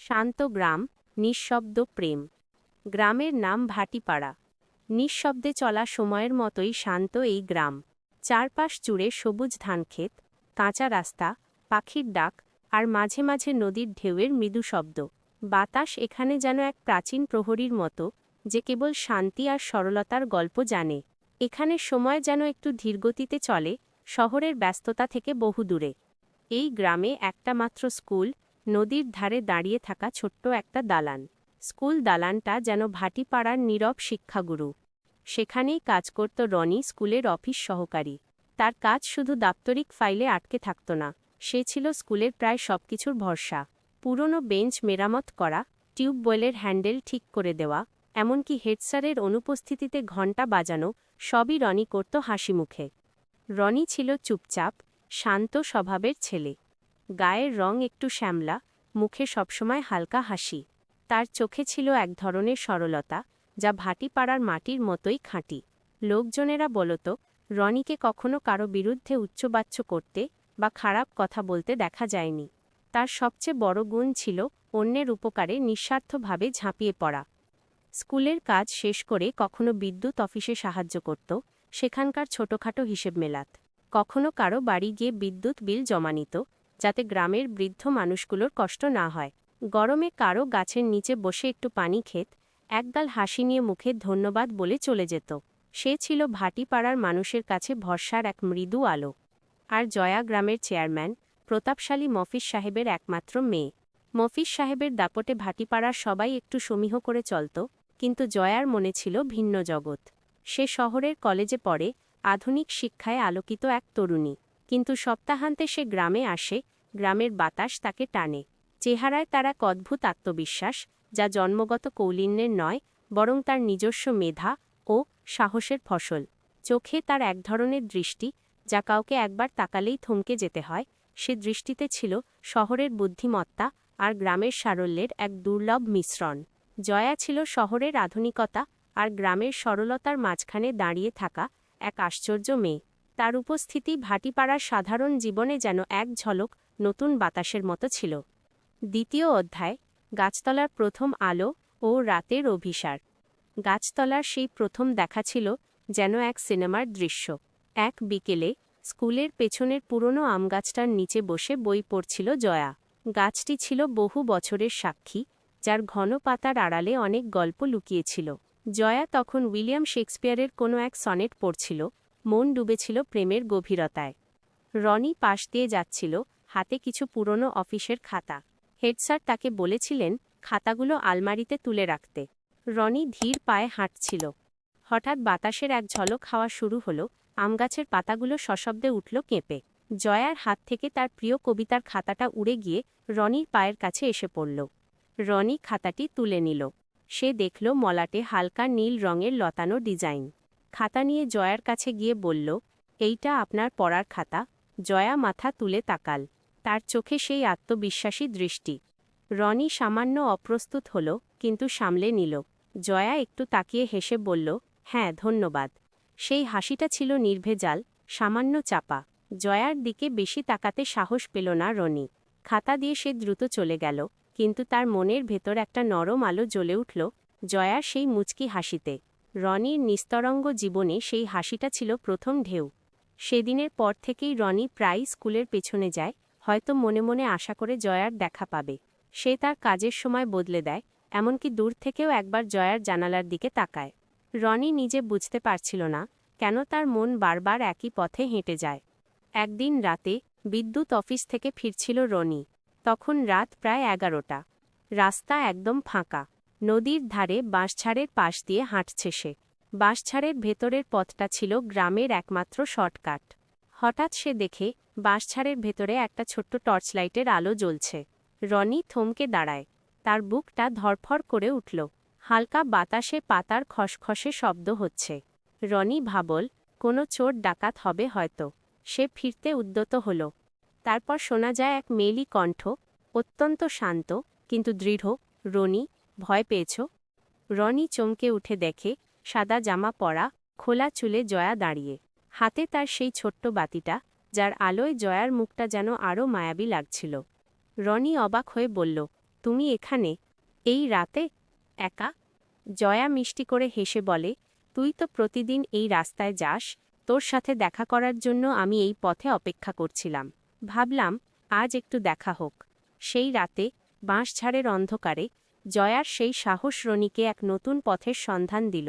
শান্ত গ্রাম, নিঃশব্দ প্রেম। গ্রামের নাম ভাটিপাড়া। নিঃশব্দে চলা সময়ের মতোই শান্ত এই গ্রাম। চারপাশ জুড়ে সবুজ ধানক্ষেত, কাঁচা রাস্তা, পাখির ডাক আর মাঝে মাঝে নদীর ঢেউয়ের মৃদু শব্দ। বাতাস এখানে যেন এক প্রাচীন প্রহরীর মতো, যে কেবল শান্তি আর সরলতার গল্প জানে। এখানে সময় যেন একটু ধীরগতিতে চলে, শহরের ব্যস্ততা থেকে বহু দূরে এই গ্রামে একটা মাত্র স্কুল নদীর ধারে দাঁড়িয়ে থাকা ছোট্ট একটা দালান। স্কুল দালানটা যেন ভাটিপাড়ার নীরব শিক্ষাগুরু। সেখানেই কাজ করত রনি স্কুলের অফিস সহকারী। তার কাজ শুধু দাপ্তরিক ফাইলে আটকে থাকত না, সে ছিল স্কুলের প্রায় সবকিছুর ভরসা। পুরনো বেঞ্চ মেরামত করা টিউবওয়েলের হ্যান্ডেল ঠিক করে দেওয়া, এমনকি হেডস্যারের অনুপস্থিতিতে ঘণ্টা বাজানো, সবই রনি করত হাসি মুখে রনি ছিল চুপচাপ, শান্ত স্বভাবের ছেলে। গায়ের রং একটু শ্যামলা, মুখে সবসময় হালকা হাসি। তার চোখে ছিল এক ধরনের সরলতা, যা ভাটিপাড়ার মাটির মতোই খাঁটি। লোকজনেরা বলত, রনিকে কখনো কারও বিরুদ্ধে উচ্চবাচ্য করতে বা খারাপ কথা বলতে দেখা যায়নি। তার সবচেয়ে বড় গুণ ছিল অন্যের উপকারে নিঃস্বার্থভাবে ঝাঁপিয়ে পড়া। স্কুলের কাজ শেষ করে কখনো বিদ্যুৎ অফিসে সাহায্য করত, সেখানকার ছোটখাটো হিসেব মেলাত। কখনো কারও বাড়ি গিয়ে বিদ্যুৎ বিল জমা নিত যাতে গ্রামের বৃদ্ধ মানুষগুলোর কষ্ট না হয়। গরমে কারও গাছের নিচে বসে একটু পানি খেত, একগাল হাসি নিয়ে মুখে ধন্যবাদ বলে চলে যেত। সে ছিল ভাটিপাড়ার মানুষের কাছে ভরসার এক মৃদু আলো। আর জয়া গ্রামের চেয়ারম্যান, প্রতাপশালী মফিজ সাহেবের একমাত্র মেয়ে। মফিজ সাহেবের দাপটে ভাটিপাড়ার সবাই একটু সমীহ করে চলত, কিন্তু জয়ার মনে ছিল ভিন্ন জগৎ। সে শহরের কলেজে পড়ে, আধুনিক শিক্ষায় আলোকিত এক তরুণী। কিন্তু সপ্তাহান্তে সে গ্রামে আসে, গ্রামের বাতাস তাকে টানে। চেহারায় তার অদ্ভুত আত্মবিশ্বাস, যা জন্মগত কৌলিন্যের নয়, বরং তার নিজস্ব মেধা ও সাহসের ফসল। চোখে তার এক ধরনের দৃষ্টি, যা কাউকে একবার তাকালেই থমকে যেতে হয়। সে দৃষ্টিতে ছিল শহরের বুদ্ধিমত্তা আর গ্রামের সারল্যের এক দুর্লভ মিশ্রণ। জয়া ছিল শহরের আধুনিকতা আর গ্রামের সরলতার মাঝখানে দাঁড়িয়ে থাকা এক আশ্চর্য মেয়ে। তার উপস্থিতি ভাটিপাড়ার সাধারণ জীবনে যেন এক ঝলক নতুন বাতাসের মতো ছিল। দ্বিতীয় অধ্যায়, গাছতলার প্রথম আলো ও রাতের অভিসার। গাছতলার সেই প্রথম দেখা ছিল যেন এক সিনেমার দৃশ্য। এক বিকেলে স্কুলের পেছনের পুরনো আমগাছটার নিচে বসে বই পড়ছিল জয়া। গাছটি ছিল বহু বছরের সাক্ষী, যার ঘন পাতার আড়ালে অনেক গল্প লুকিয়েছিল। জয়া তখন উইলিয়াম শেক্সপিয়ারের কোনো এক সনেট পড়ছিল মন ডুবেছিল প্রেমের গভীরতায়। রনি পাশ দিয়ে যাচ্ছিল, হাতে কিছু পুরনো অফিসের খাতা। হেডস্যার তাকে বলেছিলেন, খাতাগুলো আলমারিতে তুলে রাখতে। রনি ধীর পায়ে হাঁটছিল। হঠাৎ বাতাসের এক ঝলক হাওয়া শুরু হলো, আমগাছের পাতাগুলো সশব্দে উঠল কেঁপে। জয়ার হাত থেকে তার প্রিয় কবিতার খাতাটা উড়ে গিয়ে রনির পায়ের কাছে এসে পড়ল। রনি খাতাটি তুলে নিল। সে দেখল মলাটে হালকা নীল রঙের লতানো ডিজাইন। খাতা নিয়ে জয়ার কাছে গিয়ে বলল, এইটা আপনার পড়ার খাতা। জয়া মাথা তুলে তাকাল। তার চোখে সেই আত্মবিশ্বাসী দৃষ্টি। রনি সামান্য অপ্রস্তুত হল, কিন্তু সামলে নিল। জয়া একটু তাকিয়ে হেসে বলল হ্যাঁ ধন্যবাদ। সেই হাসিটা ছিল নির্ভেজাল, সামান্য চাপা। জয়ার দিকে বেশি তাকাতে সাহস পেল না রনি। খাতা দিয়ে সে দ্রুত চলে গেল, কিন্তু তার মনের ভেতর একটা নরম আলো জ্বলে উঠল, জয়ার সেই মুচকি হাসিতে। রনির নিস্তরঙ্গ জীবনে সেই হাসিটা ছিল প্রথম ঢেউ। সেদিনের পর থেকেই রনি প্রায় স্কুলের পেছনে যায়, হয়তো মনে মনে আশা করে জয়ার দেখা পাবে। সে তার কাজের সময় বদলে দেয়, এমনকি দূর থেকেও একবার জয়ার জানালার দিকে তাকায়। রনি নিজে বুঝতে পারছিল না, কেন তার মন বারবার একই পথে হেঁটে যায়। একদিন রাতে বিদ্যুৎ অফিস থেকে ফিরছিল রনি, তখন রাত প্রায় এগারোটা। রাস্তা একদম ফাঁকা। নদীর ধারে বাঁশঝাড়ের পাশ দিয়ে হাঁটছে সে। বাঁশঝাড়ের ভেতরের পথটা ছিল গ্রামের একমাত্র শর্টকাট। হঠাৎ সে দেখে বাঁশঝাড়ের ভেতরে একটা ছোট্ট টর্চলাইটের আলো জ্বলছে। রনি থমকে দাঁড়ায়। তার বুকটা ধরফর করে উঠল। হালকা বাতাসে পাতার খসখসে শব্দ হচ্ছে। রনি ভাবল, কোনো চোর ডাকাত হবে হয়তো। সে ফিরতে উদ্যত হল। তারপর শোনা যায় এক মেলি কণ্ঠ, অত্যন্ত শান্ত, কিন্তু দৃঢ়, রনি ভয় পেয়েছ? রনি চমকে উঠে দেখে, সাদা জামা পরা, খোলা চুলে জয়া দাঁড়িয়ে। হাতে তার সেই ছোট্ট বাতিটা, যার আলোয় জয়ার মুখটা যেন আরও মায়াবী লাগছিল। রনি অবাক হয়ে বলল, তুমি এখানে? এই রাতে? একা? জয়া মিষ্টি করে হেসে বলে, তুই তো প্রতিদিন এই রাস্তায় যাস, তোর সাথে দেখা করার জন্য আমি এই পথে অপেক্ষা করছিলাম। ভাবলাম, আজ একটু দেখা হোক। সেই রাতে বাঁশঝাড়ের অন্ধকারে জয়ার সেই সাহস রনিকে এক নতুন পথের সন্ধান দিল।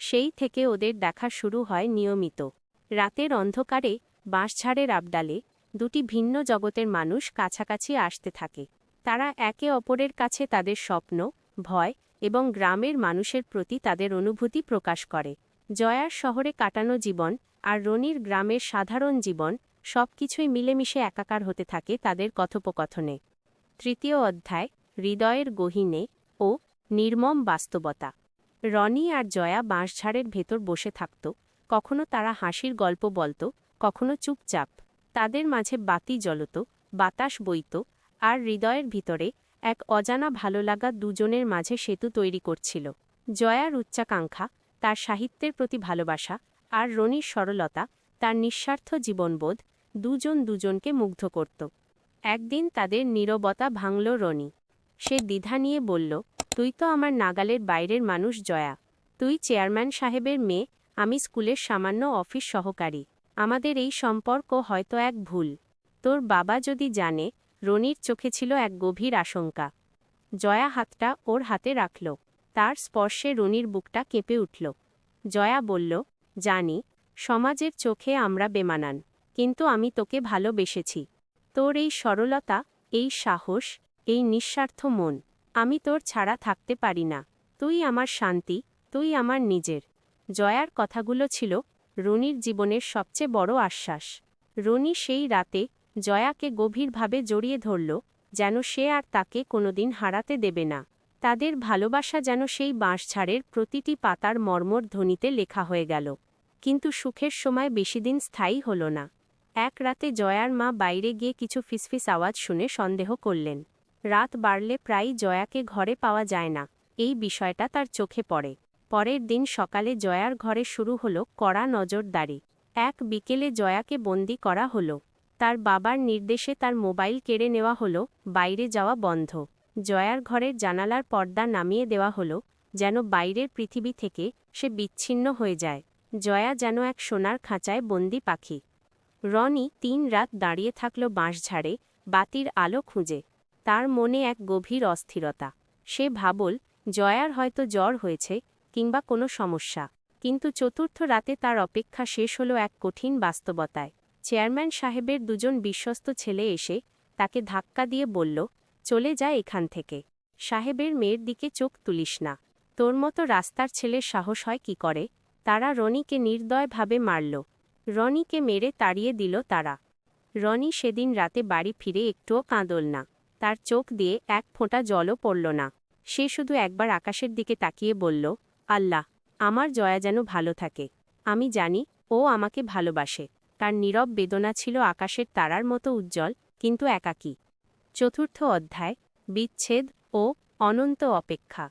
সেই থেকে ওদের দেখা শুরু হয় নিয়মিত। রাতের অন্ধকারে, বাঁশঝাড়ের আবডালে, দুটি ভিন্ন জগতের মানুষ কাছাকাছি আসতে থাকে। তারা একে অপরের কাছে তাদের স্বপ্ন, ভয় এবং গ্রামের মানুষের প্রতি তাদের অনুভূতি প্রকাশ করে। জয়ার শহরে কাটানো জীবন আর রনির গ্রামের সাধারণ জীবন সবকিছুই মিলেমিশে একাকার হতে থাকে তাদের কথোপকথনে। তৃতীয় অধ্যায় হৃদয়ের গহীনে ও নির্মম বাস্তবতা। রনি আর জয়া বাঁশঝাড়ের ভেতর বসে থাকত। কখনো তারা হাসির গল্প বলত, কখনো চুপচাপ। তাদের মাঝে বাতি জ্বলত, বাতাস বইত, আর হৃদয়ের ভিতরে এক অজানা ভালো লাগা দুজনের মাঝে সেতু তৈরি করছিল। জয়ার উচ্চাকাঙ্ক্ষা, তার সাহিত্যের প্রতি ভালোবাসা, আর রনির সরলতা, তার নিঃস্বার্থ জীবনবোধ দুজন দুজনকে মুগ্ধ করত। একদিন তাদের নীরবতা ভাঙল রনি। সে দ্বিধা নিয়ে বলল, তুই তো আমার নাগালের বাইরের মানুষ, জয়া। তুই চেয়ারম্যান সাহেবের মেয়ে, আমি স্কুলের সামান্য অফিস সহকারী। আমাদের এই সম্পর্ক হয়তো এক ভুল। তোর বাবা যদি জানে, রনির চোখে ছিল এক গভীর আশঙ্কা। জয়া হাতটা ওর হাতে রাখল। তার স্পর্শে রনির বুকটা কেঁপে উঠল। জয়া বলল, জানি, সমাজের চোখে আমরা বেমানান, কিন্তু আমি তোকে ভালোবেসেছি। তোর এই সরলতা, এই সাহস এই নিঃস্বার্থ মন, আমি তোর ছাড়া থাকতে পারি না। তুই আমার শান্তি, তুই আমার নিজের। জয়ার কথাগুলো ছিল রনির জীবনের সবচেয়ে বড় আশ্বাস। রনি সেই রাতে জয়াকে গভীরভাবে জড়িয়ে ধরল, যেন সে আর তাকে কোনোদিন হারাতে দেবে না। তাদের ভালোবাসা যেন সেই বাঁশঝাড়ের প্রতিটি পাতার মর্মর ধ্বনিতে লেখা হয়ে গেল। কিন্তু সুখের সময় বেশিদিন স্থায়ী হল না। এক রাতে জয়ার মা বাইরে গিয়ে কিছু ফিসফিস আওয়াজ শুনে সন্দেহ করলেন। রাত বাড়লে প্রায়ই জয়াকে ঘরে পাওয়া যায় না। এই বিষয়টা তার চোখে পড়ে। পরের দিন সকালে জয়ার ঘরে শুরু হল কড়া নজরদারি। এক বিকেলে জয়াকে বন্দি করা হলো। তার বাবার নির্দেশে তার মোবাইল কেড়ে নেওয়া হলো, বাইরে যাওয়া বন্ধ। জয়ার ঘরের জানালার পর্দা নামিয়ে দেওয়া হলো, যেন বাইরের পৃথিবী থেকে সে বিচ্ছিন্ন হয়ে যায়। জয়া যেন এক সোনার খাঁচায় বন্দি পাখি। রনি তিন রাত দাঁড়িয়ে থাকল বাঁশঝাড়ে বাতির আলো খুঁজে। তার মনে এক গভীর অস্থিরতা। সে ভাবল, জয়ার হয়তো জ্বর হয়েছে, কিংবা কোনো সমস্যা। কিন্তু চতুর্থ রাতে তার অপেক্ষা শেষ হলো এক কঠিন বাস্তবতায়। চেয়ারম্যান সাহেবের দুজন বিশ্বস্ত ছেলে এসে তাকে ধাক্কা দিয়ে বলল, চলে যা এখান থেকে। সাহেবের মেয়ের দিকে চোখ তুলিস না। তোর মতো রাস্তার ছেলের সাহস হয় কি করে? তারা রনিকে নির্দয়ভাবে মারল। রনিকে মেরে তাড়িয়ে দিল তারা। রনি সেদিন রাতে বাড়ি ফিরে একটুও কাঁদল না। তার চোখ দিয়ে এক ফোঁটা জলও পড়ল না। সে শুধু একবার আকাশের দিকে তাকিয়ে বলল, আল্লাহ, আমার জয়া যেন ভালো থাকে। আমি জানি, ও আমাকে ভালোবাসে। তার নীরব বেদনা ছিল আকাশের তারার মতো উজ্জ্বল, কিন্তু একাকী। চতুর্থ অধ্যায়, বিচ্ছেদ ও অনন্ত অপেক্ষা।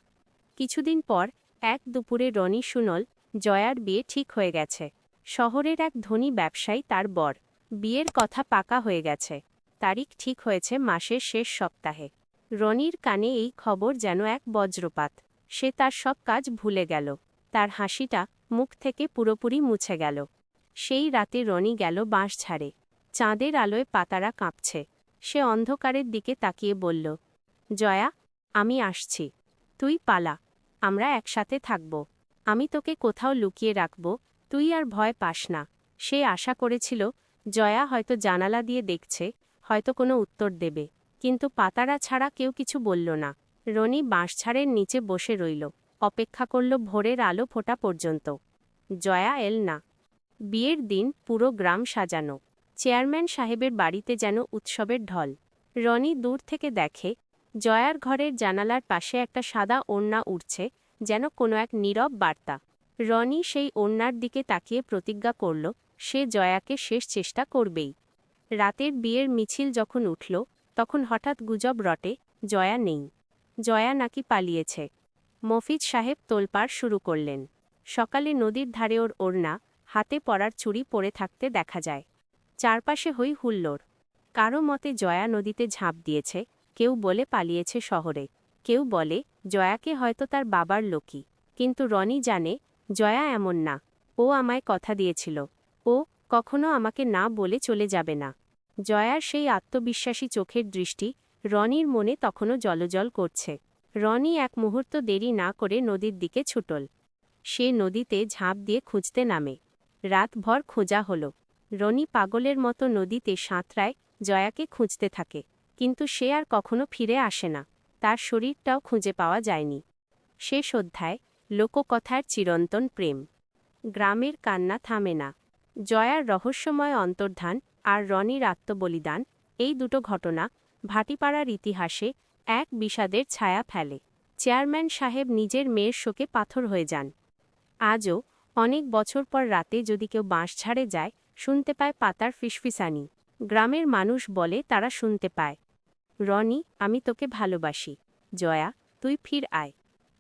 কিছুদিন পর এক দুপুরে রনি সুনল জয়ার বিয়ে ঠিক হয়ে গেছে। শহরের এক ধনী ব্যবসায়ী তার বর। বিয়ের কথা পাকা হয়ে গেছে। তারিখ ঠিক হয়েছে মাসের শেষ সপ্তাহে। রনির কানে এই খবর যেন এক বজ্রপাত। সে তার সব কাজ ভুলে গেল। তার হাসিটা মুখ থেকে পুরোপুরি মুছে গেল। সেই রাতে রনি গেল বাঁশ বাঁশঝাড়ে চাঁদের আলোয় পাতারা কাঁপছে। সে অন্ধকারের দিকে তাকিয়ে বলল, জয়া, আমি আসছি। তুই পালা। আমরা একসাথে থাকব। আমি তোকে কোথাও লুকিয়ে রাখব। তুই আর ভয় পাস না। সে আশা করেছিল, জয়া হয়তো জানালা দিয়ে দেখছে হয়তো কোনো উত্তর দেবে। কিন্তু পাতারা ছাড়া কেউ কিছু বলল না। রনি বাঁশছাড়ের নিচে বসে রইল। অপেক্ষা করল ভোরের আলো ফোটা পর্যন্ত। জয়া এল না। বিয়ের দিন পুরো গ্রাম সাজানো। চেয়ারম্যান সাহেবের বাড়িতে যেন উৎসবের ঢল। রনি দূর থেকে দেখে, জয়ার ঘরের জানালার পাশে একটা সাদা ওড়না উঠছে যেন কোনো এক নীরব বার্তা। রনি সেই ওড়নার দিকে তাকিয়ে প্রতিজ্ঞা করল, সে জয়াকে শেষ চেষ্টা করবেই। রাতের বিয়ের মিছিল যখন উঠল, তখন হঠাৎ গুজব রটে, জয়া নেই। জয়া নাকি পালিয়েছে। মফিজ সাহেব তোলপাড় শুরু করলেন। সকালে নদীর ধারে ওর ওড়না, হাতে পড়ার চুড়ি পরে থাকতে দেখা যায়। চারপাশে হই হুল্লোড়। কারও মতে জয়া নদীতে ঝাঁপ দিয়েছে, কেউ বলে পালিয়েছে শহরে। কেউ বলে, জয়াকে হয়তো তার বাবার লোকই। কিন্তু রনি জানে, জয়া এমন না। ও আমায় কথা দিয়েছিল। ও কখনো আমাকে না বলে চলে যাবে না। জয়ার সেই আত্মবিশ্বাসী চোখের দৃষ্টি রনির মনে তখনও জলজল করছে। রনি এক মুহূর্ত দেরি না করে নদীর দিকে ছুটল। সে নদীতে ঝাঁপ দিয়ে খুঁজতে নামে। রাতভর খোঁজা হল। রনি পাগলের মতো নদীতে সাঁতরায় জয়াকে খুঁজতে থাকে, কিন্তু সে আর কখনো ফিরে আসে না। তার শরীরটাও খুঁজে পাওয়া যায়নি। শেষ অধ্যায়, লোককথার চিরন্তন প্রেম। গ্রামের কান্না থামে না। জয়ার রহস্যময় অন্তর্ধান আর রনির আত্মবলিদান, এই দুটো ঘটনা ভাটিপাড়ার ইতিহাসে এক বিষাদের ছায়া ফেলে। চেয়ারম্যান সাহেব নিজের মেয়ের শোকে পাথর হয়ে যান। আজও অনেক বছর পর রাতে যদি কেউ বাঁশঝাড়ে যায়, শুনতে পায় পাতার ফিসফিসানি। গ্রামের মানুষ বলে তারা শুনতে পায়, রনি, আমি তোকে ভালোবাসি। জয়া, তুই ফির আয়।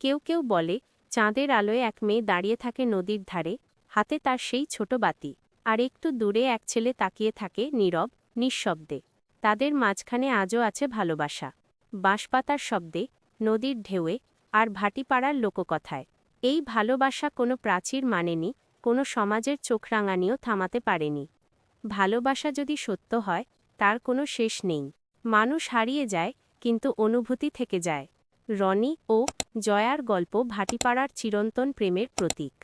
কেউ কেউ বলে, চাঁদের আলোয় এক মেয়ে দাঁড়িয়ে থাকে নদীর ধারে, হাতে তার সেই ছোট বাতি। আর একটু দূরে এক ছেলে তাকিয়ে থাকে নীরব, নিঃশব্দে। তাদের মাঝখানে আজও আছে ভালোবাসা। বাঁশপাতার শব্দে, নদীর ঢেউয়ে, আর ভাটিপাড়ার লোককথায়। এই ভালোবাসা কোনো প্রাচীর মানেনি, কোনো সমাজের চোখ রাঙানিও থামাতে পারেনি। ভালোবাসা যদি সত্য হয়, তার কোনো শেষ নেই। মানুষ হারিয়ে যায়, কিন্তু অনুভূতি থেকে যায়। রনি ও জয়ার গল্প ভাটিপাড়ার চিরন্তন প্রেমের প্রতীক।